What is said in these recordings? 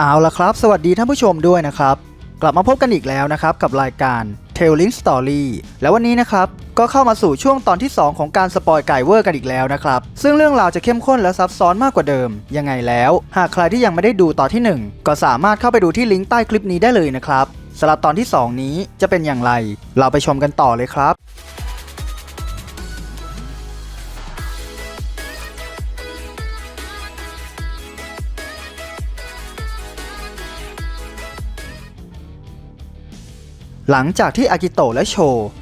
เอาละครับ สวัสดีท่านผู้ชมด้วยนะครับ กลับมาพบกันอีกแล้วนะครับ กับรายการ Telling Story แล้ววันนี้นะครับ ก็เข้ามาสู่ช่วงตอนที่ 2 ของการสปอยไก่เวอร์กันอีกแล้วนะครับ ซึ่งเรื่องราวจะเข้มข้นและซับซ้อนมากกว่าเดิม ยังไงแล้ว หากใครที่ยังไม่ได้ดูตอนที่ 1 ก็สามารถเข้าไปดูที่ลิงก์ใต้คลิปนี้ได้เลยนะครับสำหรับตอนที่ 2 นี้จะเป็นอย่างไร เราไปชมกันต่อเลยครับ หลังจากที่อากิโตะและโช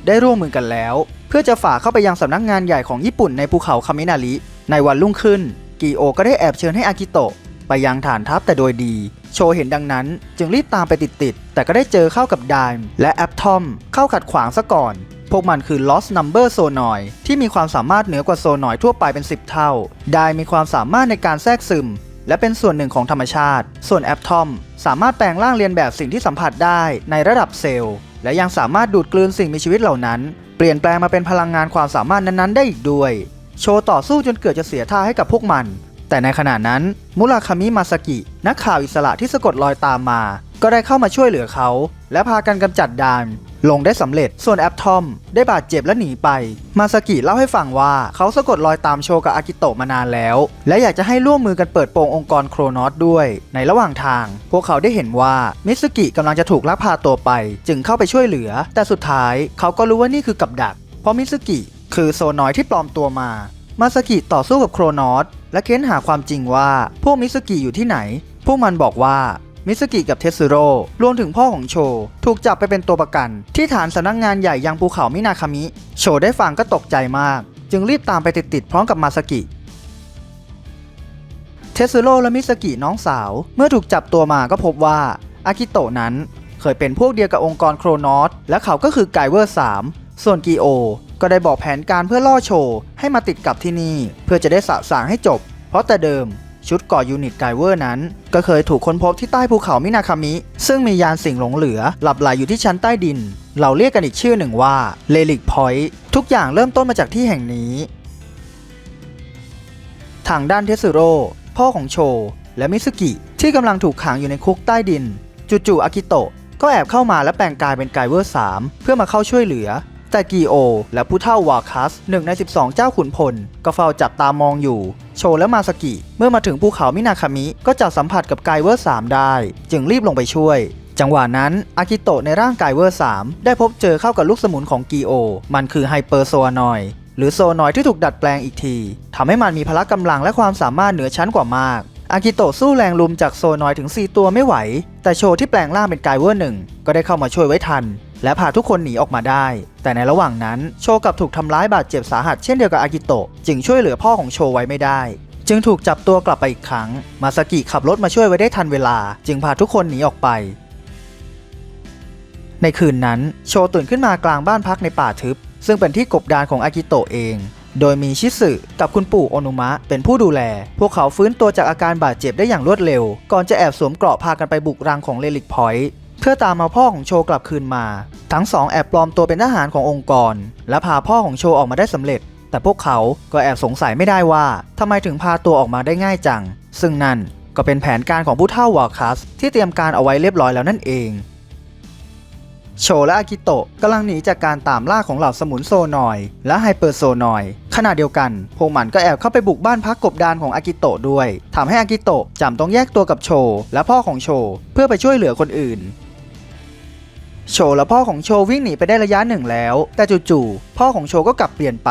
ได้ร่วมมือกันแล้ว เพื่อจะฝ่าเข้าไปยังสำนักงานใหญ่ของญี่ปุ่นในภูเขาคามินาริในวันรุ่งขึ้นกิโอก็ได้แอบเชิญให้อากิโตะไปยังฐานทัพแต่โดยดี โชเห็นดังนั้น จึงรีบตามไปติดๆแต่ก็ได้เจอเข้ากับไดม์และแอปทอมเข้าขัดขวางซะก่อน พวกมันคือ Lost Number Sonoi ที่มีความสามารถเหนือกว่าโซนอยทั่วไปเป็น 10 เท่าไดมีความสามารถในการแทรกซึมและเป็นส่วนหนึ่งของธรรมชาติ ส่วนแอปทอมสามารถแปลงร่างเรียนแบบสิ่งที่สัมผัสได้ในระดับเซลล์ และยังสามารถดูดกลืนสิ่งมีชีวิตเหล่านั้น เปลี่ยนแปลงมาเป็นพลังงานความสามารถนั้นๆ ได้อีกด้วย โชว์ต่อสู้จนเกิดจะเสียท่าให้กับพวกมัน แต่ในขณะนั้นมุราคามิมาสกิ นักข่าวอิสระที่สะกดรอยตามมา ก็ได้เข้ามาช่วยเหลือเขา และพากันกำจัดดาน ลงได้สำเร็จ ส่วนแอปทอม ได้บาดเจ็บและหนีไป มาสกิเล่าให้ฟังว่าเขาสะกดรอยตามโชกับอากิโตะมานานแล้ว และอยากจะให้ร่วมมือกันเปิดโปงองค์กรโครนอสด้วย ในระหว่างทาง พวกเขาได้เห็นว่ามิสกิกำลังจะถูกลักพาตัวไป จึงเข้าไปช่วยเหลือ แต่สุดท้ายเขาก็รู้ว่านี่คือกับดัก เพราะมิสกิคือโซนอยที่ปลอมตัวมา มาสกิต่อสู้กับโครนอสและเค้นหาความจริงว่าพวกมิสกิอยู่ที่ไหน พวกมันบอกว่า มิสกิกับเทสซิโร่รวมถึงพ่อของโช ถูกจับไปเป็นตัวประกัน ที่ฐานสำนักงานใหญ่ยังภูเขามินาคามิ โชได้ฟังก็ตกใจมาก จึงรีบตามไปติดๆพร้อมกับมาสกิเทสซิโร่และมิสกิน้องสาว เมื่อถูกจับตัวมาก็พบว่าอากิโตะนั้นเคยเป็นพวกเดียวกับองค์กรโครนอสและเขาก็คือไกเวอร์ 3 ส่วนกีโอ ก็ได้บอกแผนการเพื่อล่อโชให้มาติดกับที่นี่ เพื่อจะได้สะสางให้จบ เพราะแต่เดิม ชุดก่อยูนิตไกเวอร์นั้น ก็เคยถูกค้นพบที่ใต้ภูเขามินาคามิ ซึ่งมียานสิ่งหลงเหลือ หลับไหลอยู่ที่ชั้นใต้ดิน เราเรียกกันอีกชื่อหนึ่งว่าเลลิกพอยต์ทุกอย่างเริ่มต้นมาจากที่แห่งนี้ ทางด้านเทสโร่พ่อของโช และมิสุกิ ที่กำลังถูกขังอยู่ในคุกใต้ดิน จู่ๆอากิโตะก็แอบเข้ามาและแปลงกายเป็นไกเวอร์3เพื่อมาเข้าช่วยเหลือ แต่กีโอ และผู้เท่าวาคัสหนึ่งใน 12 เจ้าขุนพล ก็เฝ้าจับตามองอยู่ โชและมาสกิ เมื่อมาถึงภูเขามินาคามิ ก็จับสัมผัสกับไกเวอร์ 3 ได้ จึงรีบลงไปช่วย จังหวะนั้นอากิโตะในร่างกายเวอร์ 3 ได้พบเจอเข้ากับลูกสมุนของกีโอ มันคือไฮเปอร์โซนอยหรือโซนอยที่ถูกดัดแปลงอีกทีทำให้มันมีพละกำลังและความสามารถเหนือชั้นกว่ามาก อากิโตะสู้แรงลุมจากโซนอยถึง 4 ตัวไม่ไหว แต่โชที่แปลงร่างเป็นไกเวอร์หนึ่งก็ได้เข้ามาช่วยไว้ทัน และพาทุกคนหนีออกมาได้ แต่ในระหว่างนั้นโชกับถูกทำร้ายบาดเจ็บสาหัสเช่นเดียวกับอากิโตะจึงช่วยเหลือพ่อของโชไว้ไม่ได้ จึงถูกจับตัวกลับไปอีกครั้ง มาสกิขับรถมาช่วยไว้ได้ทันเวลา จึงพาทุกคนหนีออกไป ในคืนนั้นโชตื่นขึ้นมากลางบ้านพักในป่าทึบ ซึ่งเป็นที่กบดานของอากิโตะเอง โดยมีชิสึกับคุณปู่โอนุมะเป็นผู้ดูแล พวกเขาฟื้นตัวจากอาการบาดเจ็บได้อย่างรวดเร็ว ก่อนจะแอบสวมเกราะพากันไปบุกรังของเลลิกพอยต์ พื่อตามมาพ่อของโชกลับคืนมา ทั้งสองแอบปลอมตัวเป็นทหารขององค์กร และพาพ่อของโชออกมาได้สำเร็จ แต่พวกเขาก็แอบสงสัยไม่ได้ว่าทำไมถึงพาตัวออกมาได้ง่ายจัง ซึ่งนั่นก็เป็นแผนการของผู้เฒ่าวาคัสที่เตรียมการเอาไว้เรียบร้อยแล้วนั่นเอง โชและอากิโตะกำลังหนีจากการตามล่าของเหล่าสมุนโซนอย และไฮเปอร์โซนอย ขณะเดียวกัน พวกมันก็แอบเข้าไปบุกบ้านพักกบดานของอากิโตะด้วยทำให้อากิโตะจำต้องแยกตัวกับโช และพ่อของโช เพื่อไปช่วยเหลือคนอื่น โชและพ่อของโชวิ่งหนีไปได้ระยะหนึ่งแล้ว แต่จู่ๆพ่อของโชก็กลับเปลี่ยนไป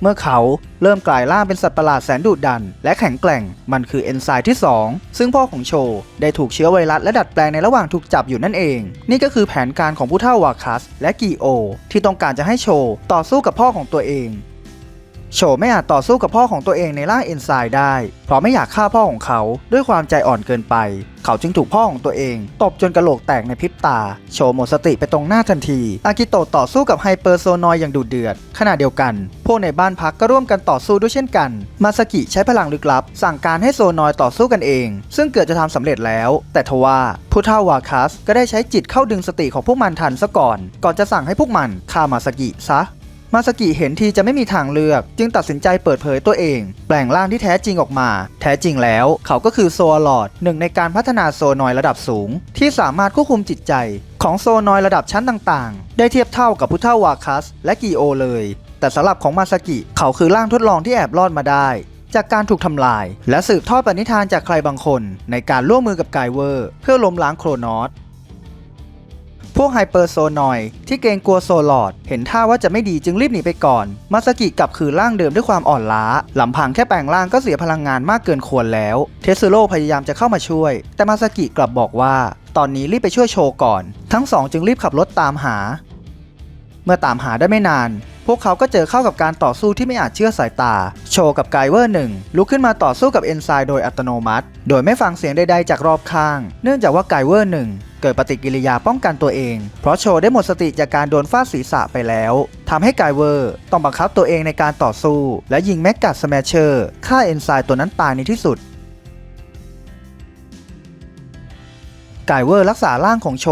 เมื่อเขาเริ่มกลายร่างเป็นสัตว์ประหลาดแสนดุดัน และแข็งแกร่งมันคือเอนไซม์ที่ 2 ซึ่งพ่อของโชได้ถูกเชื้อไวรัสและดัดแปลงในระหว่างถูกจับอยู่นั่นเอง นี่ก็คือแผนการของผู้เฒ่าวาคัส และกีโอ ที่ต้องการจะให้โชต่อสู้กับพ่อของตัวเอง โชไม่อาจต่อสู้กับพ่อของตัวเองในร่างเอนไซม์ได้ เพราะไม่อยากฆ่าพ่อของเขาด้วยความใจอ่อนเกินไป เขาจึงถูกพ่อของตัวเองตบจนกระโหลกแตกในพริบตา โชหมดสติไปตรงหน้าทันที อากิโตะต่อสู้กับไฮเปอร์โซนอยอย่างดุเดือด ขณะเดียวกัน พวกในบ้านพักก็ร่วมกันต่อสู้ด้วยเช่นกัน มาสกิใช้พลังลึกลับ สั่งการให้โซนอยต่อสู้กันเอง ซึ่งเกือบจะทำสำเร็จแล้ว แต่ทว่าผู้เฒ่าวาคัสก็ได้ใช้จิตเข้าดึงสติของพวกมันทันซะก่อน ก่อนจะสั่งให้พวกมันฆ่ามาสกิซะ มาสกิเห็นทีจะไม่มีทางเลือก จึงตัดสินใจเปิดเผยตัวเอง แปลงร่างที่แท้จริงออกมา แท้จริงแล้ว เขาก็คือโซลอดหนึ่งในการพัฒนาโซนอยระดับสูง ที่สามารถควบคุมจิตใจ ของโซนอยระดับชั้นต่างๆ ได้เทียบเท่ากับพุทธวาคัส และกีโอเลย แต่สำหรับของมาสกิเขาคือร่างทดลองที่แอบรอดมาได้จากการถูกทำลาย และสืบทอดปณิธานจากใครบางคน ในการร่วมมือกับไกเวอร์ เพื่อล้มล้างโครนอส พวกไฮเปอร์โซนอยที่เกรงกลัวโซลอด เห็นท่าว่าจะไม่ดีจึงรีบหนีไปก่อน มาสกิกลับคืนร่างเดิมด้วยความอ่อนล้าลำพังแค่แปลงร่างก็เสียพลังงานมากเกินควรแล้ว เทสโร่พยายามจะเข้ามาช่วย แต่มาสกิกลับบอกว่า ตอนนี้รีบไปช่วยโชว์ก่อน ทั้งสองจึงรีบขับรถตามหา เมื่อตามหาได้ไม่นาน พวกเขาก็เจอเข้ากับการต่อสู้ที่ไม่อาจเชื่อสายตา โชกับไกเวอร์หนึ่งลุกขึ้นมาต่อสู้กับเอนไซม์โดยอัตโนมัติ โดยไม่ฟังเสียงใดๆจากรอบข้าง เนื่องจากว่าไกเวอร์หนึ่งเกิดปฏิกิริยาป้องกันตัวเอง เพราะโชได้หมดสติจากการโดนฟาดศีรษะไปแล้วทำให้ไกเวอร์ต้องบังคับตัวเองในการต่อสู้ และยิงแมกกัดสแมชเชอร์ฆ่าเอนไซม์ตัวนั้นตายในที่สุดไกเวอร์รักษาร่างของโช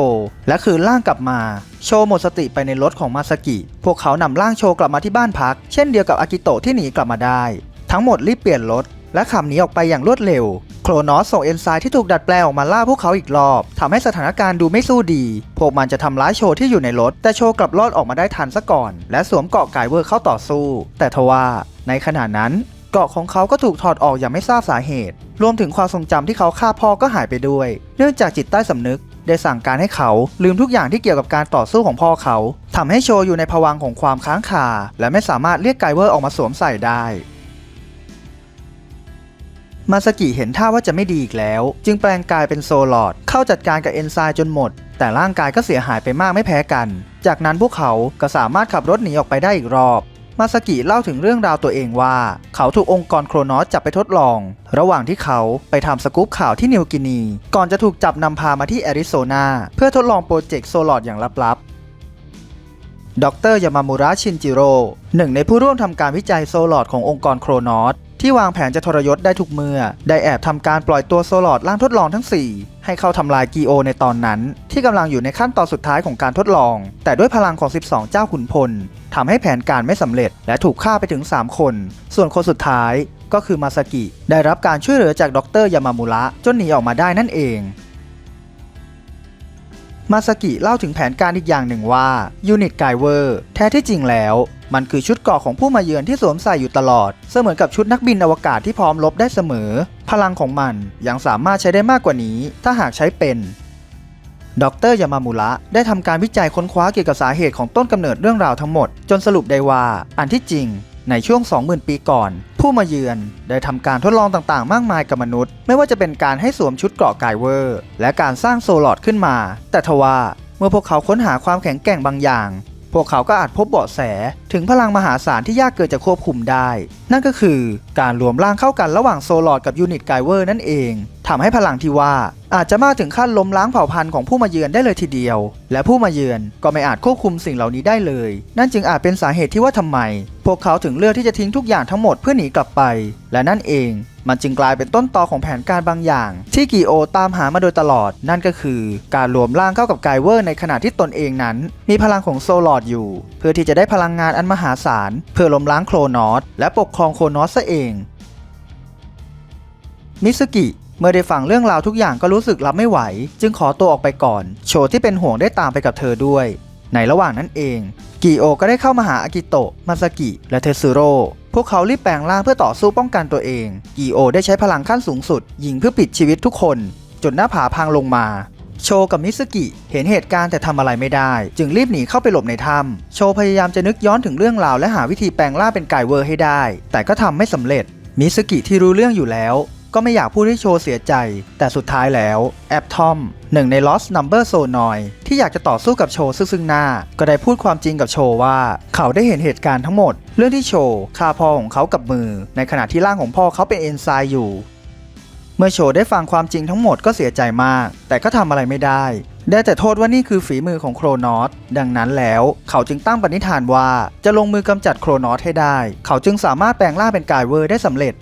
และคืนร่างกลับมา โชว์หมดสติไปในรถของมาสกิ พวกเขานำร่างโชกลับมาที่บ้านพัก เช่นเดียวกับอากิโตะที่หนีกลับมาได้ ทั้งหมดรีบเปลี่ยนรถและขับหนีออกไปอย่างรวดเร็ว โครนอสส่งเอนไซม์ที่ถูกดัดแปลงออกมาล่าพวกเขาอีกรอบทำให้สถานการณ์ดูไม่สู้ดี พวกมันจะทำร้ายโชว์ที่อยู่ในรถ แต่โชว์กลับรอดออกมาได้ทันซะก่อน และสวมเกราะไกเวอร์เข้าต่อสู้ แต่ทว่า ในขณะนั้น เกราะของเขาก็ถูกถอดออกอย่างไม่ทราบสาเหตุ รวมถึงความทรงจำที่เขาฆ่าพ่อก็หายไปด้วย เนื่องจากจิตใต้สำนึก ได้สั่งการให้เขาลืมทุกอย่างที่เกี่ยวกับการต่อสู้ของพ่อเขาทำให้โชอยู่ในภวังของความค้างคาและไม่สามารถเรียกไกเวอร์ออกมาสวมใส่ได้ มาสกิเห็นท่าว่าจะไม่ดีอีกแล้ว จึงแปลงกายเป็นโซลอดเข้าจัดการกับเอนไซม์จนหมด แต่ร่างกายก็เสียหายไปมากไม่แพ้กัน จากนั้นพวกเขาก็สามารถขับรถหนีออกไปได้อีกรอบ มาสกิเล่าถึงเรื่องราวตัวเองว่า เขาถูกองค์กรโครนอสจับไปทดลอง ระหว่างที่เขาไปทำสกู๊ปข่าวที่นิวกินี ก่อนจะถูกจับนำพามาที่แอริโซนาเพื่อทดลองโปรเจกต์โซลอดอย่างลับๆดรยามามูระชินจิโร่หนึ่งในผู้ร่วมทำการวิจัยโซลอดขององค์กรโครนอส ที่วางแผนจะทรยศได้ทุกเมื่อ ได้แอบทำการปล่อยตัวโซลอดร่างทดลองทั้ง 4 ให้เข้าทำลายกีโอในตอนนั้น ที่กำลังอยู่ในขั้นตอนสุดท้ายของการทดลอง แต่ด้วยพลังของ 12 เจ้าขุนพลทำให้แผนการไม่สำเร็จ และถูกฆ่าไปถึง 3 คน ส่วนคนสุดท้ายก็คือมาสกิ ได้รับการช่วยเหลือจากดรยามามุระจนหนีออกมาได้นั่นเองมาสกิเล่าถึงแผนการอีกอย่างหนึ่งว่ายูนิตไกเวอร์แท้ที่จริงแล้ว มันคือชุดเกราะของผู้มาเยือนที่สวมใส่อยู่ตลอด เสมือนกับชุดนักบินอวกาศที่พร้อมรบได้เสมอ พลังของมันยังสามารถใช้ได้มากกว่านี้ ถ้าหากใช้เป็นดรยามามุระได้ทำการวิจัยค้นคว้าเกี่ยวกับสาเหตุของต้นกำเนิดเรื่องราวทั้งหมด จนสรุปได้ว่าอันที่จริง ในช่วง 20,000 ปีก่อน ผู้มาเยือนได้ทำการทดลองต่างๆ มากมายกับมนุษย์ ไม่ว่าจะเป็นการให้สวมชุดเกราะไกเวอร์ และการสร้างโซลอดขึ้นมา แต่ทว่าเมื่อพวกเขาค้นหาความแข็งแกร่งบางอย่าง พวกเขาก็อาจพบเบาะแสถึงพลังมหาศาลที่ยากเกินจะควบคุมได้ นั่นก็คือการรวมร่างเข้ากันระหว่างโซลอดกับยูนิตไกเวอร์นั่นเองทำให้พลังที่ว่าอาจจะมากถึงขั้นล้มล้างเผ่าพันธุ์ของผู้มาเยือนได้เลยทีเดียว และผู้มาเยือนก็ไม่อาจควบคุมสิ่งเหล่านี้ได้เลย นั่นจึงอาจเป็นสาเหตุที่ว่าทำไม พวกเขาถึงเลือกที่จะทิ้งทุกอย่างทั้งหมดเพื่อหนีกลับไป และนั่นเอง มันจึงกลายเป็นต้นตอของแผนการบางอย่าง ที่กีโอตามหามาโดยตลอด นั่นก็คือการรวมร่างเข้ากับไกเวอร์ในขณะที่ตนเองนั้น มีพลังของโซลอดอยู่ เพื่อที่จะได้พลังงานอันมหาศาล เพื่อล้มล้างโครนอสและปกครองโครนอสซะเอง มิสกิเมื่อได้ฟังเรื่องราวทุกอย่างก็รู้สึกรับไม่ไหว จึงขอตัวออกไปก่อน โชว์ที่เป็นห่วงได้ตามไปกับเธอด้วย ในระหว่างนั้นเองกิโอก็ได้เข้ามาหาอากิโตะมาสกิ และเทสึโร่ พวกเขารีบแปลงร่างเพื่อต่อสู้ป้องกันตัวเอง กีโอได้ใช้พลังขั้นสูงสุด ยิงเพื่อปิดชีวิตทุกคน จนหน้าผาพังลงมา โชกับมิสกิเห็นเหตุการณ์แต่ทำอะไรไม่ได้ จึงรีบหนีเข้าไปหลบในถ้ำโชพยายามจะนึกย้อนถึงเรื่องราวและหาวิธีแปลงร่างเป็นไกเวอร์ให้ได้ แต่ก็ทำไม่สำเร็จมิสกิที่รู้เรื่องอยู่แล้ว ก็ไม่อยากพูดให้โชว์เสียใจ แต่สุดท้ายแล้วแอปทอมหนึ่งใน Lost Number โซนอยที่อยากจะต่อสู้กับโชว์ซึ่งซึ่งหน้า ก็ได้พูดความจริงกับโชว์ว่า เขาได้เห็นเหตุการณ์ทั้งหมด เรื่องที่โชว์ฆ่าพ่อของเขากับมือ ในขณะที่ร่างของพ่อเขาเป็นเอนไซม์อยู่ เมื่อโชว์ได้ฟังความจริงทั้งหมดก็เสียใจมาก แต่ก็ทำอะไรไม่ได้ ได้แต่โทษว่านี่คือฝีมือของโครนอสดังนั้นแล้วเขาจึงตั้งปณิธานว่าจะลงมือกำจัดโครนอสให้ได้ เขาจึงสามารถแปลงร่างเป็นกายเวอร์ได้สำเร็จ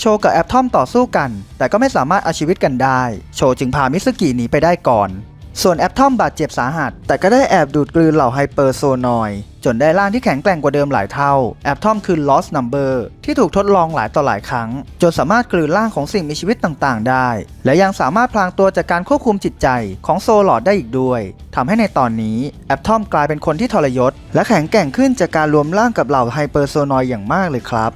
โชกับแอปทอมต่อสู้กัน แต่ก็ไม่สามารถเอาชีวิตกันได้ โชจึงพามิสกิหนีไปได้ก่อน ส่วนแอปทอมบาดเจ็บสาหัส แต่ก็ได้แอบดูดกลืนเหล่าไฮเปอร์โซนอยจนได้ร่างที่แข็งแกร่งกว่าเดิมหลายเท่า แอปทอมคือ Lost Number ที่ถูกทดลองหลายต่อหลายครั้ง จนสามารถกลืนร่างของสิ่งมีชีวิตต่างๆ ได้ และยังสามารถพลางตัวจากการควบคุมจิตใจของโซลอดได้อีกด้วยทำให้ในตอนนี้แอปทอมกลายเป็นคนที่ทรยศ และแข็งแกร่งขึ้นจากการรวมร่างกับเหล่าไฮเปอร์โซนอยอย่างมากเลยครับ